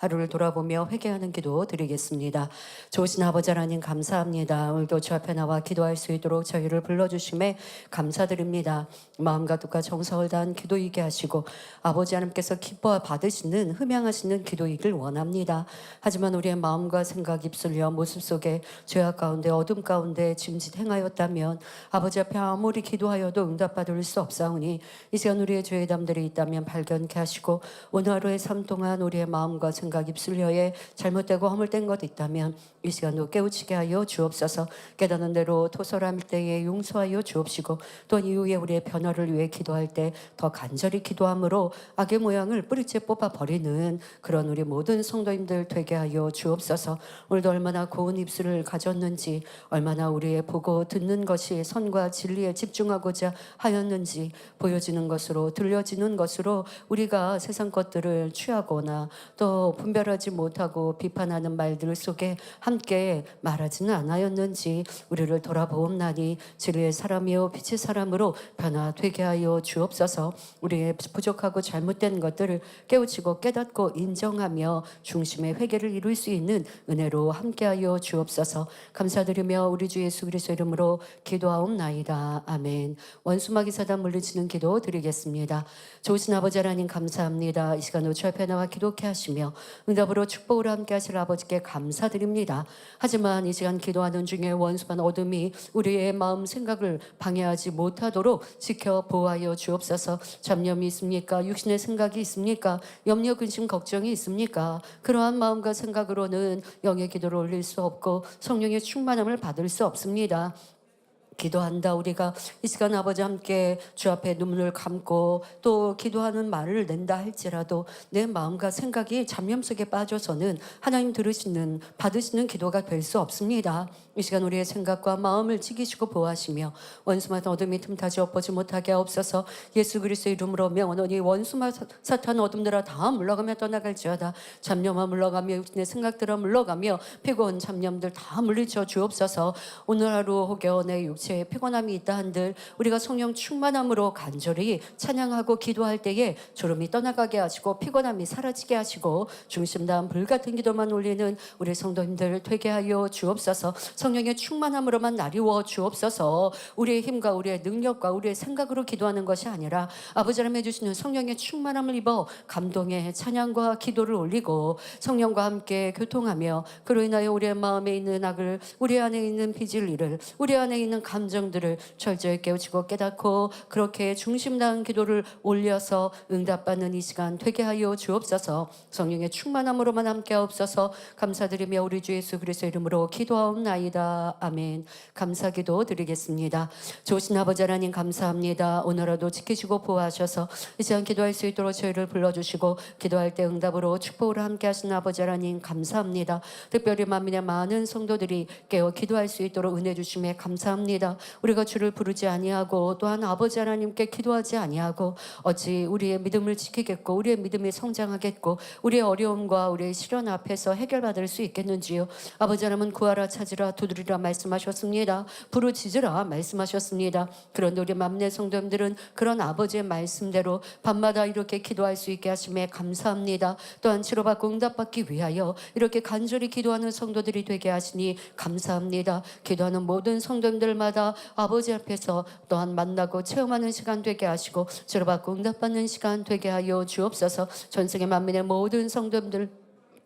하루를 돌아보며 회개하는 기도 드리겠습니다. 좋으신 아버지 하나님 감사합니다. 오늘도 주 앞에 나와 기도할 수 있도록 저희를 불러주심에 감사드립니다. 마음과 뜻과 정성을 다한 기도이게 하시고 아버지 하나님께서 기뻐 받으시는 흠양하시는 기도이길 원합니다. 하지만 우리의 마음과 생각 입술려 모습 속에 죄악 가운데 어둠 가운데 짐짓 행하였다면 아버지 앞에 아무리 기도하여도 응답받을 수 없사오니 이 시간 우리의 죄담들이 있다면 발견케 하시고 오늘 하루의 삶 동안 우리의 마음과 생각 입술려에 잘못되고 허물된 것 있다면 이 시간도 깨우치게 하여 주옵소서. 깨닫는 대로 토설할 때에 용서하여 주옵시고 또 이후에 우리의 변화를 위해 기도할 때 더 간절히 기도함으로 악의 모양을 뿌리째 뽑아 버리는 그런 우리 모든 성도님들 되게 하여 주옵소서. 오늘도 얼마나 고운 입술을 가졌는지 얼마나 우리의 보고 듣는 것이 선과 진리에 집중하고자 하였는지 보여지는 것으로 들려지는 것으로 우리가 세상 것들을 취하거나 또 분별하지 못하고 비판하는 말들 속에 함께 말하지는 않았는지 우리를 돌아보옵나니 진리의 사람이요 빛의 사람으로 변화되게 하여 주옵소서. 우리의 부족하고 잘못된 것들을 깨우치고 깨닫고 인정하며 중심의 회개를 이룰 수 있는 은혜로 함께하여 주옵소서. 감사드리며 우리 주 예수 그리스도 이름으로 기도하옵나이다. 아멘. 원수마귀 사단 물리치는 기도 드리겠습니다. 좋으신 아버지 하나님 감사합니다. 이 시간 우주 앞에 나와 기도케 하시며 응답으로 축복을 함께 하실 아버지께 감사드립니다. 하지만 이 시간 기도하는 중에 원수만 어둠이 우리의 마음 생각을 방해하지 못하도록 지켜 보호하여 주옵소서. 잡념이 있습니까? 육신의 생각이 있습니까? 염려 근심 걱정이 있습니까? 그러한 마음과 생각으로는 영의 기도를 올릴 수 없고 성령의 충만함을 받을 수 없습니다. 기도한다 우리가 이 시간 아버지 함께 주 앞에 눈물을 감고 또 기도하는 말을 낸다 할지라도 내 마음과 생각이 잡념 속에 빠져서는 하나님 들으시는 받으시는 기도가 될 수 없습니다. 이 시간 우리의 생각과 마음을 지키시고 보호하시며 원수마다 어둠이 틈타지 엎어지 못하게 하옵소서. 예수 그리스도 이름으로 명언하니 원수마 사- 사탄 어둠들아 다 물러가며 떠나갈지어다. 잡념아 물러가며 육신의 생각들아 물러가며 피곤 잡념들 다 물리쳐 주옵소서. 오늘 하루 혹여 내 육체에 피곤함이 있다 한들 우리가 성령 충만함으로 간절히 찬양하고 기도할 때에 졸음이 떠나가게 하시고 피곤함이 사라지게 하시고 중심다운 불같은 기도만 올리는 우리 성도님들 되게 하여 주옵소서. 성 령의 충만함으로만 나리워 주옵소서. 우리의 힘과 우리의 능력과 우리의 생각으로 기도하는 것이 아니라 아버지 하나님 해주시는 성령의 충만함을 입어 감동의 찬양과 기도를 올리고 성령과 함께 교통하며 그로 인하여 우리의 마음에 있는 악을 우리 안에 있는 비질리를 우리 안에 있는 감정들을 철저히 깨우치고 깨닫고 그렇게 중심다운 기도를 올려서 응답받는 이 시간 되게 하여 주옵소서. 성령의 충만함으로만 함께 하옵소서. 감사드리며 우리 주 예수 그리스도 이름으로 기도하옵나이다 아멘. 감사 기도 드리겠습니다. 좋으신 아버지 하나님 감사합니다. 오늘라도 지키시고 보호하셔서 이 시간 기도할 수 있도록 저희를 불러주시고 기도할 때 응답으로 축복을 함께 하시는 아버지 하나님 감사합니다. 특별히 만민의 많은 성도들이 깨어 기도할 수 있도록 은혜 주심에 감사합니다. 우리가 주를 부르지 아니하고 또한 아버지 하나님께 기도하지 아니하고 어찌 우리의 믿음을 지키겠고 우리의 믿음이 성장하겠고 우리의 어려움과 우리의 시련 앞에서 해결받을 수 있겠는지요? 아버지 하나님은 구하라 찾으라 두드리라 말씀하셨습니다. 부르짖으라 말씀하셨습니다. 그런데 우리 맘내 성도님들은 그런 아버지의 말씀대로 밤마다 이렇게 기도할 수 있게 하심에 감사합니다. 또한 치료받고 응답받기 위하여 이렇게 간절히 기도하는 성도들이 되게 하시니 감사합니다. 기도하는 모든 성도님들마다 아버지 앞에서 또한 만나고 체험하는 시간 되게 하시고 치료받고 응답받는 시간 되게 하여 주옵소서. 전세계 만민의 모든 성도님들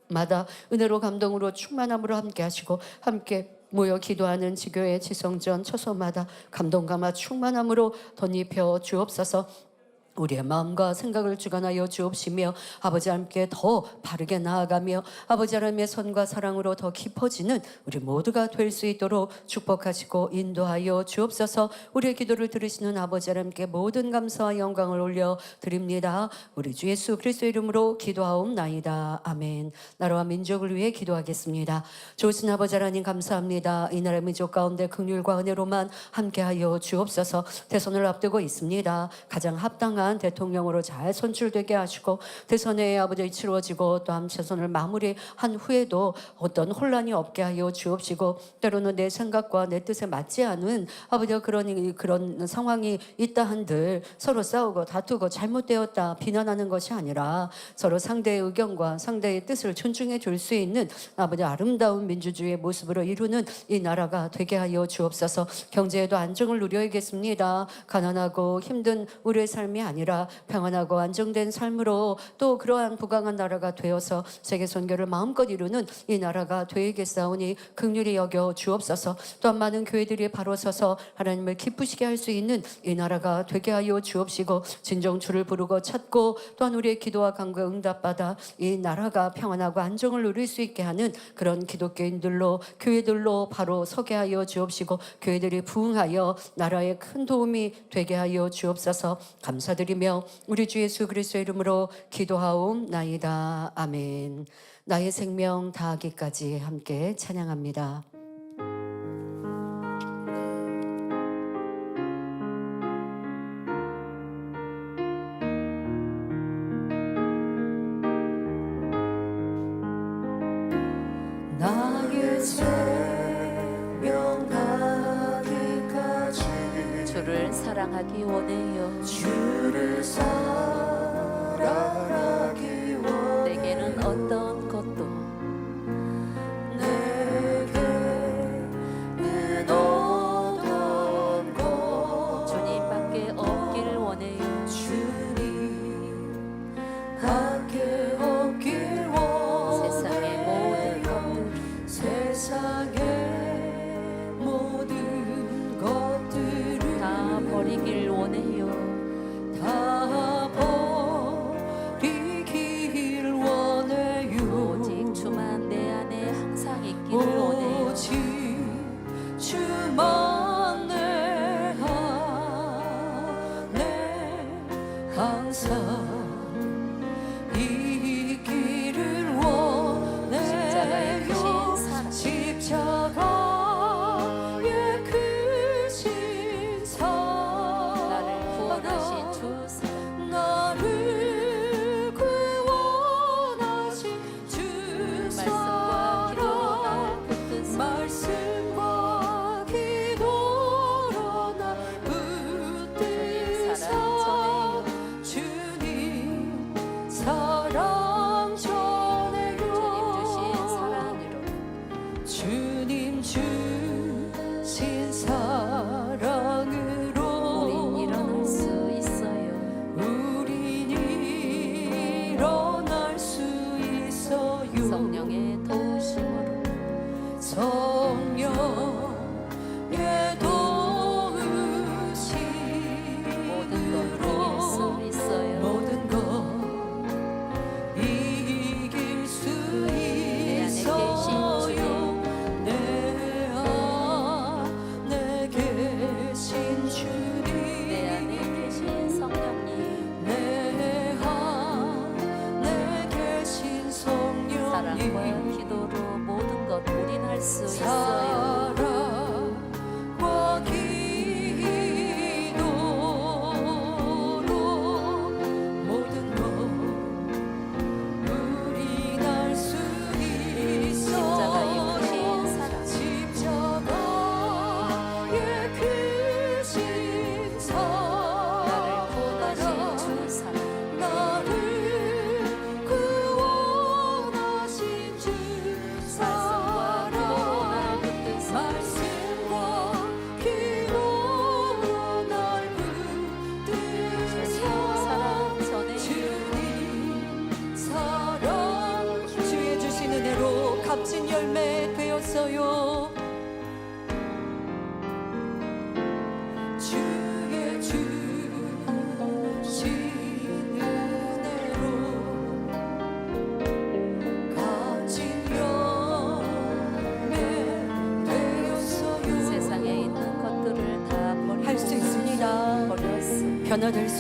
마다 은혜로 감동으로 충만함으로 함께 하시고 함께 모여 기도하는 지교의 지성전 처소마다 감동감화 충만함으로 덧입혀 주옵소서 우리의 마음과 생각을 주관하여 주옵시며 아버지 함께 더 바르게 나아가며 아버지 하나님의 손과 사랑으로 더 깊어지는 우리 모두가 될 수 있도록 축복하시고 인도하여 주옵소서. 우리의 기도를 들으시는 아버지 하나님께 모든 감사와 영광을 올려 드립니다. 우리 주 예수 그리스도 이름으로 기도하옵나이다. 아멘. 나라와 민족을 위해 기도하겠습니다. 좋으신 아버지 하나님 감사합니다. 이 나라 민족 가운데 긍휼과 은혜로만 함께하여 주옵소서. 대선을 앞두고 있습니다. 가장 합당한 대통령으로 잘 선출되게 하시고 대선에 아버지 치루어지고 또한 최선을 마무리한 후에도 어떤 혼란이 없게 하여 주옵시고 때로는 내 생각과 내 뜻에 맞지 않은 아버지 그런 그런 상황이 있다 한들 서로 싸우고 다투고 잘못되었다 비난하는 것이 아니라 서로 상대의 의견과 상대의 뜻을 존중해 줄 수 있는 아버지 아름다운 민주주의의 모습으로 이루는 이 나라가 되게 하여 주옵소서. 경제에도 안정을 누려야겠습니다. 가난하고 힘든 우리의 삶이 아니 라 평안하고 안정된 삶으로 또 그러한 부강한 나라가 되어서 세계 선교를 마음껏 이루는 이 나라가 되겠사오니 극률이 여겨 주옵소서. 또한 많은 교회들이 바로 서서 하나님을 기쁘시게 할 수 있는 이 나라가 되게 하여 주옵시고 진정 주를 부르고 찾고 또한 우리의 기도와 간구에 응답받아 이 나라가 평안하고 안정을 누릴 수 있게 하는 그런 기독교인들로 교회들로 바로 서게 하여 주옵시고 교회들이 부흥하여 나라에 큰 도움이 되게 하여 주옵소서. 감사드 리며 우리 주 예수 그리스도 이름으로 기도하옵나이다 아멘 나의 생명 다하기까지 함께 찬양합니다. 주를 사랑하기 원해요. 주를 사랑하기 원해 내게는 어떤 안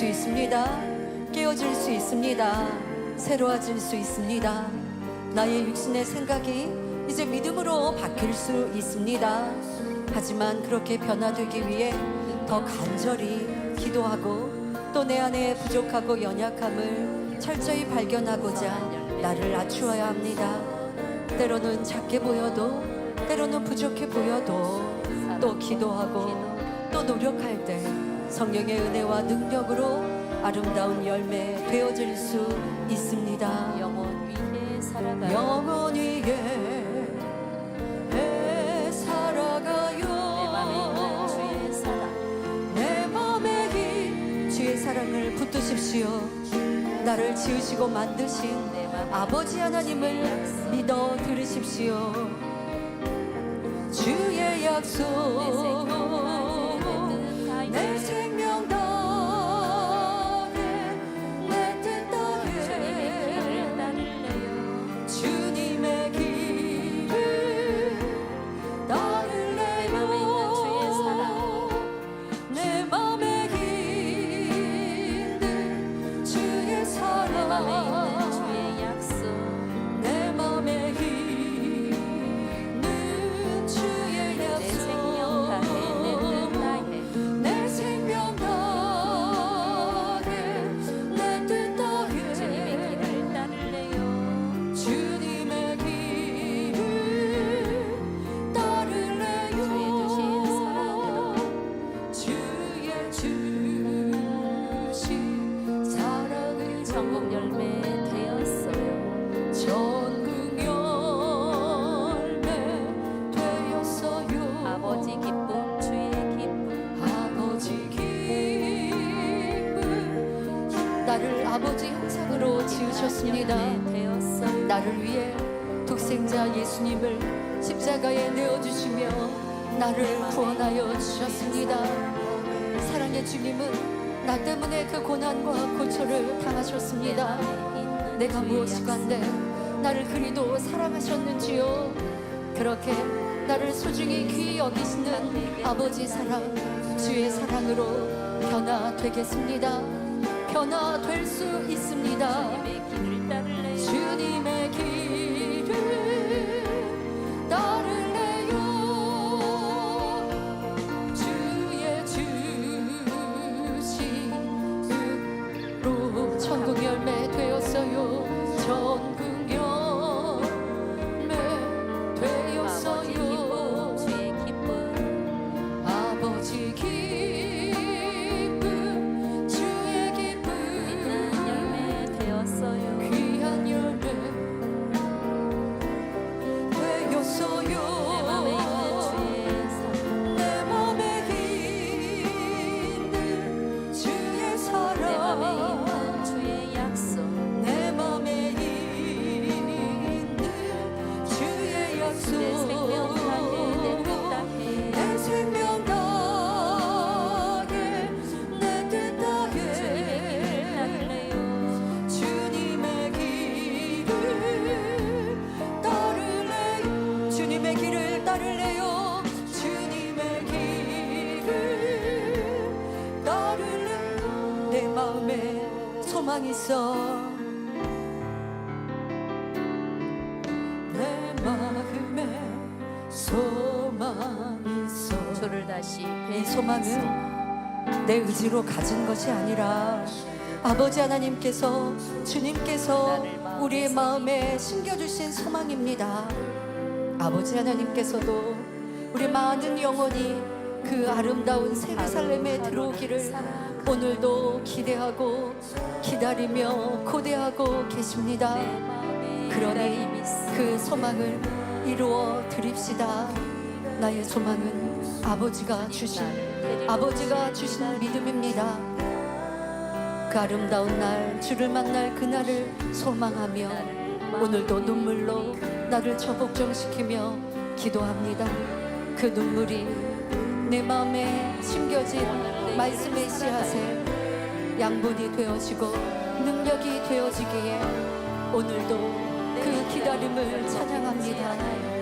수 있습니다. 깨어질 수 있습니다. 새로워질 수 있습니다. 나의 육신의 생각이 이제 믿음으로 바뀔 수 있습니다. 하지만 그렇게 변화되기 위해 더 간절히 기도하고 또 내 안에 부족하고 연약함을 철저히 발견하고자 나를 낮추어야 합니다. 때로는 작게 보여도 때로는 부족해 보여도 또 기도하고 또 노력할 때 성령의 은혜와 능력으로 아름다운 열매 되어질 수 있습니다. 영원 위에 살아가요 영원 위에 살아가요. 주의 사랑 내 맘에 이 주의 사랑을 붙드십시오. 나를 지으시고 만드신 아버지 하나님을 믿어 들으십시오. 주의 약속 나를 아버지 형상으로 지으셨습니다. 되었어요 나를 위해 독생자 예수님을 십자가에 내어주시며 나를 구원하여 주셨습니다. 사랑의 주님은 나 때문에 그 고난과 고초를 당하셨습니다. 내가 무엇이간데 나를 그리도 사랑하셨는지요? 그렇게 나를 소중히 귀히 여기시는 아버지 사랑 주의 사랑으로 변화되겠습니다 변화될 수 있습니다 이 소망은 내 의지로 가진 것이 아니라 아버지 하나님께서 주님께서 우리의 마음에 심겨주신 소망입니다. 아버지 하나님께서도 우리 많은 영혼이 그 아름다운 세계살렘에 들어오기를 오늘도 기대하고 기다리며 고대하고 계십니다. 그러니 그 소망을 이루어 드립시다. 나의 소망은 아버지가 주신 아버지가 주신 믿음입니다. 그 아름다운 날 주를 만날 그날을 소망하며 오늘도 눈물로 나를 처복정시키며 기도합니다. 그 눈물이 내 마음에 심겨진 말씀의 씨앗에 양분이 되어지고 능력이 되어지기에 오늘도 그 기다림을 찬양합니다.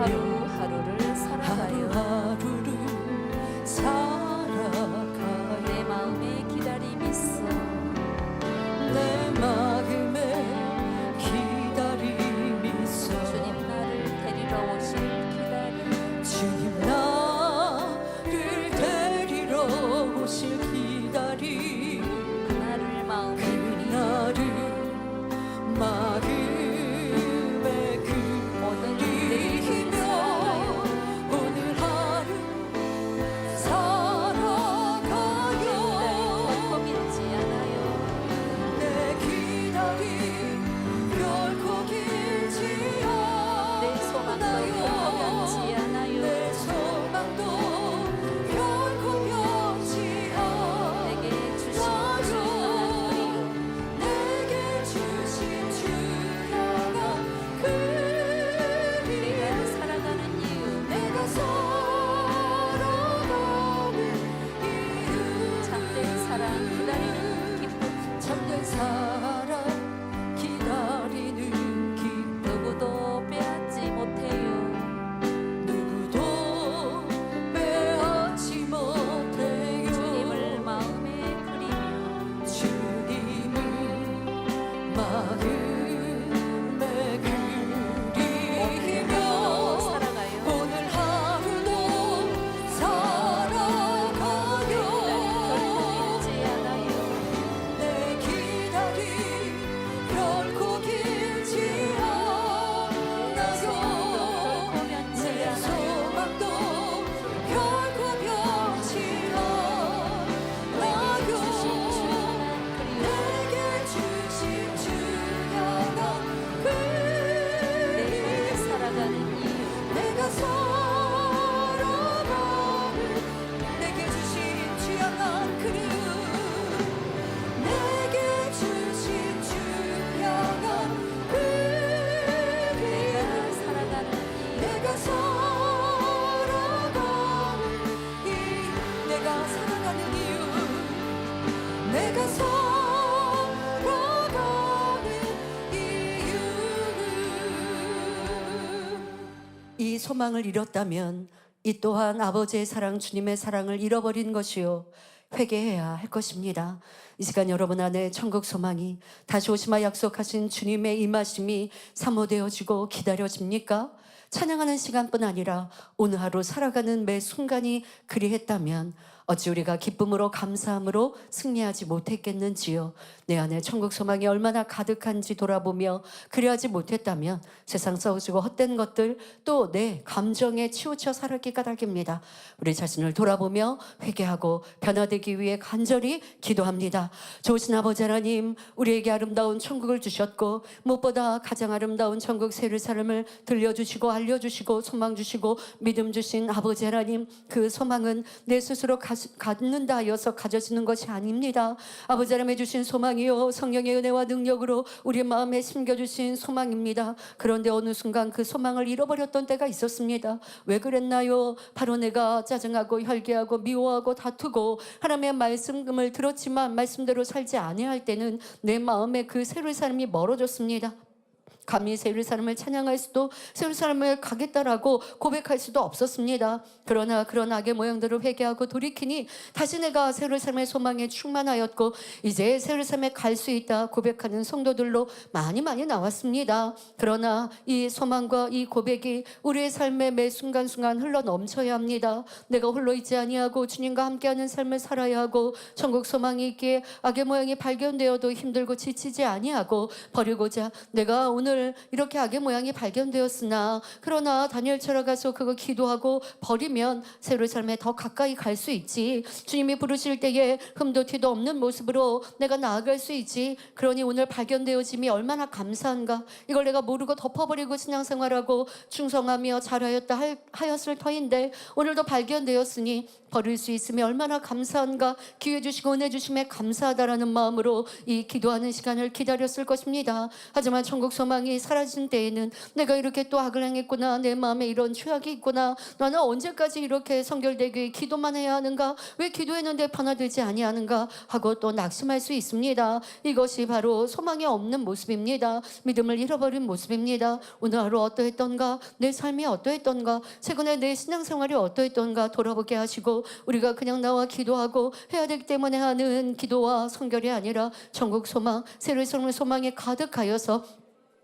하루 소망을 잃었다면 이 또한 아버지의 사랑 주님의 사랑을 잃어버린 것이요 회개해야 할 것입니다. 이 시간 여러분 안에 천국 소망이 다시 오시마 약속하신 주님의 임하심이 사모되어지고 기다려집니까? 찬양하는 시간뿐 아니라 오늘 하루 살아가는 매 순간이 그리했다면 어찌 우리가 기쁨으로 감사함으로 승리하지 못했겠는지요. 내 안에 천국 소망이 얼마나 가득한지 돌아보며 그리하지 못했다면 세상 썩어지고 헛된 것들 또 내 감정에 치우쳐 살았기 까닭입니다. 우리 자신을 돌아보며 회개하고 변화되기 위해 간절히 기도합니다. 좋으신 아버지 하나님 우리에게 아름다운 천국을 주셨고 무엇보다 가장 아름다운 천국 세르사람을 들려주시고 알려주시고 소망 주시고 믿음 주신 아버지 하나님 그 소망은 내 스스로 가, 갖는다 하여서 가져지는 것이 아닙니다. 아버지 하나님의 주신 소망이 요 성령의 은혜와 능력으로 우리 마음에 심겨주신 소망입니다. 그런데 어느 순간 그 소망을 잃어버렸던 때가 있었습니다. 왜 그랬나요? 바로 내가 짜증하고 혈기하고 미워하고 다투고 하나님의 말씀을 들었지만 말씀대로 살지 아니할 때는 내 마음에 그 새로운 삶이 멀어졌습니다. 감히 세울 사람을 찬양할 수도 세울 사람을 가겠다라고 고백할 수도 없었습니다. 그러나 그런 악의 모양들을 회개하고 돌이키니 다시 내가 세울 삶의 소망에 충만하였고 이제 세울 삶에 갈 수 있다 고백하는 성도들로 많이 많이 나왔습니다. 그러나 이 소망과 이 고백이 우리의 삶의 매 순간순간 흘러 넘쳐야 합니다. 내가 홀로 있지 아니하고 주님과 함께하는 삶을 살아야 하고 천국 소망이 있기에 악의 모양이 발견되어도 힘들고 지치지 아니하고 버리고자 내가 오늘 오늘 이렇게 악의 모양이 발견되었으나 그러나 다니엘처럼 가서 그거 기도하고 버리면 새로운 삶에 더 가까이 갈 수 있지. 주님이 부르실 때에 흠도 티도 없는 모습으로 내가 나아갈 수 있지. 그러니 오늘 발견되어짐이 얼마나 감사한가. 이걸 내가 모르고 덮어버리고 신앙생활하고 충성하며 잘하였다 할- 하였을 터인데 오늘도 발견되었으니 버릴 수 있으면 얼마나 감사한가. 기회 주시고 은혜 주심에 감사하다라는 마음으로 이 기도하는 시간을 기다렸을 것입니다. 하지만 천국 소망 이 사라진 때에는 내가 이렇게 또 악을 행했구나. 내 마음에 이런 죄악이 있구나. 나는 언제까지 이렇게 성결되게 기도만 해야 하는가? 왜 기도했는데 변화되지 아니하는가? 하고 또 낙심할 수 있습니다. 이것이 바로 소망이 없는 모습입니다. 믿음을 잃어버린 모습입니다. 오늘 하루 어떠했던가? 내 삶이 어떠했던가? 최근에 내 신앙생활이 어떠했던가? 돌아보게 하시고 우리가 그냥 나와 기도하고 해야 되기 때문에 하는 기도와 성결이 아니라 천국 소망, 삶의 소망에 가득하여서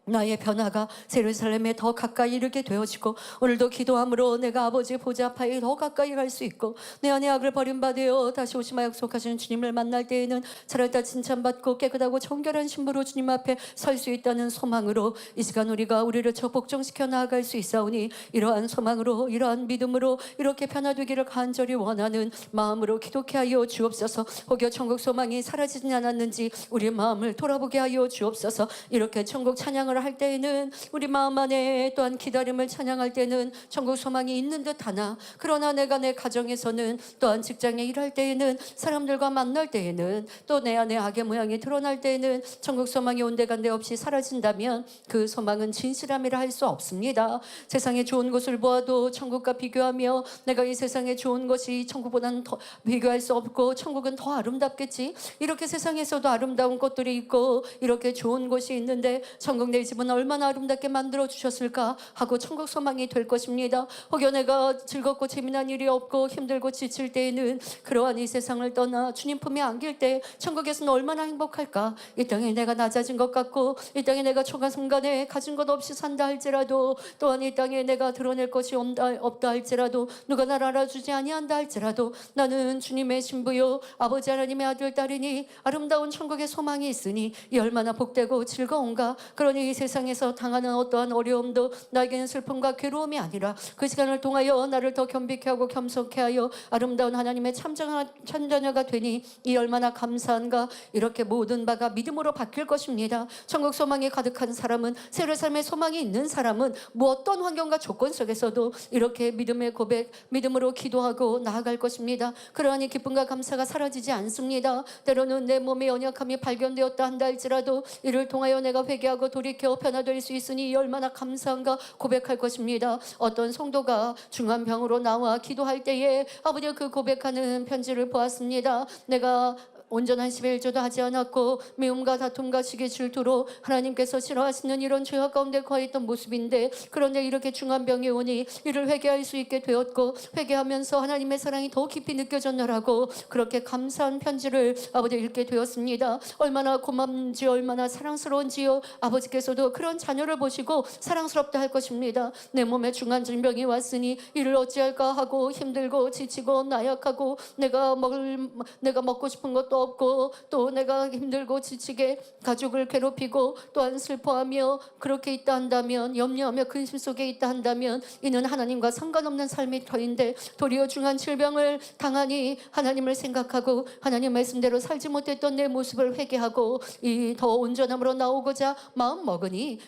나의 변화가 세루살렘에 더 가까이 이르게 되어지고 오늘도 기도함으로 내가 아버지 보좌 앞에 더 가까이 갈 수 있고 내 안의 악을 버림받으어 다시 오시마 약속하시는 주님을 만날 때에는 살았다 칭찬받고 깨끗하고 정결한 신부로 주님 앞에 설 수 있다는 소망으로 이 시간 우리가 우리를 저 복종시켜 나아갈 수 있사오니 이러한 소망으로 이러한 믿음으로 이렇게 변화되기를 간절히 원하는 마음으로 기독해 하여 주옵소서. 혹여 천국 소망이 사라지지 않았는지 우리 마음을 돌아보게 하여 주옵소서. 이렇게 천국 찬양을 할 때에는 우리 마음 안에 또한 기다림을 찬양할 때는 천국 소망이 있는 듯 하나 그러나 내가 내 가정에서는 또한 직장에 일할 때에는 사람들과 만날 때에는 또 내 안에 악의 모양이 드러날 때에는 천국 소망이 온데간데 없이 사라진다면 그 소망은 진실함이라 할 수 없습니다. 세상에 좋은 것을 보아도 천국과 비교하며 내가 이 세상에 좋은 것이 천국보다는 더 비교할 수 없고 천국은 더 아름답겠지. 이렇게 세상에서도 아름다운 것들이 있고 이렇게 좋은 곳이 있는데 천국 내 집은 얼마나 아름답게 만들어 주셨을까 하고 천국 소망이 될 것입니다. 혹여 내가 즐겁고 재미난 일이 없고 힘들고 지칠 때에는 그러한 이 세상을 떠나 주님 품에 안길 때 천국에서는 얼마나 행복할까? 이 땅에 내가 낮아진 것 같고 이 땅에 내가 초간 순간에 가진 것 없이 산다 할지라도 또한 이 땅에 내가 드러낼 것이 없다, 할지라도 누가 나를 알아주지 아니한다 할지라도 나는 주님의 신부요 아버지 하나님의 아들 딸이니 아름다운 천국의 소망이 있으니 이 얼마나 복되고 즐거운가 그러니 이 세상에서 당하는 어떠한 어려움도 나에게는 슬픔과 괴로움이 아니라 그 시간을 통하여 나를 더 겸비케 하고 겸손케 하여 아름다운 하나님의 참정한 참자녀가 되니 이 얼마나 감사한가. 이렇게 모든 바가 믿음으로 바뀔 것입니다. 천국 소망이 가득한 사람은 새로운 삶의 소망이 있는 사람은 뭐 어떤 환경과 조건 속에서도 이렇게 믿음의 고백 믿음으로 기도하고 나아갈 것입니다. 그러하니 기쁨과 감사가 사라지지 않습니다. 때로는 내 몸의 연약함이 발견되었다 한다 할지라도 이를 통하여 내가 회개하고 돌이켜 변화될 수 있으니 이 얼마나 감사한가 고백할 것입니다. 어떤 성도가 중한 병으로 나와 기도할 때에 아버지 그 고백하는 편지를 보았습니다. 내가 온전한 11조도 하지 않았고 미움과 다툼과 시기 질투로 하나님께서 싫어하시는 이런 죄악 가운데 거했던 모습인데 그런데 이렇게 중한 병이 오니 이를 회개할 수 있게 되었고 회개하면서 하나님의 사랑이 더 깊이 느껴졌노라고 그렇게 감사한 편지를 아버지 읽게 되었습니다. 얼마나 고맙은지 얼마나 사랑스러운지요. 아버지께서도 그런 자녀를 보시고 사랑스럽다 할 것입니다. 내 몸에 중한 질병이 왔으니 이를 어찌할까 하고 힘들고 지치고 나약하고 내가 먹을 내가 먹고 싶은 것도 없고 또 내가 힘들고 지치게 가족을 괴롭히고 또한 슬퍼하며 그렇게 있다 한다면 염려하며 근심 속에 있다 한다면 이는 하나님과 상관없는 삶이 터인데 도리어 중한 질병을 당하니 하나님을 생각하고 하나님 말씀대로 살지 못했던 내 모습을 회개하고 이 더 온전함으로 나오고자 마음 먹으니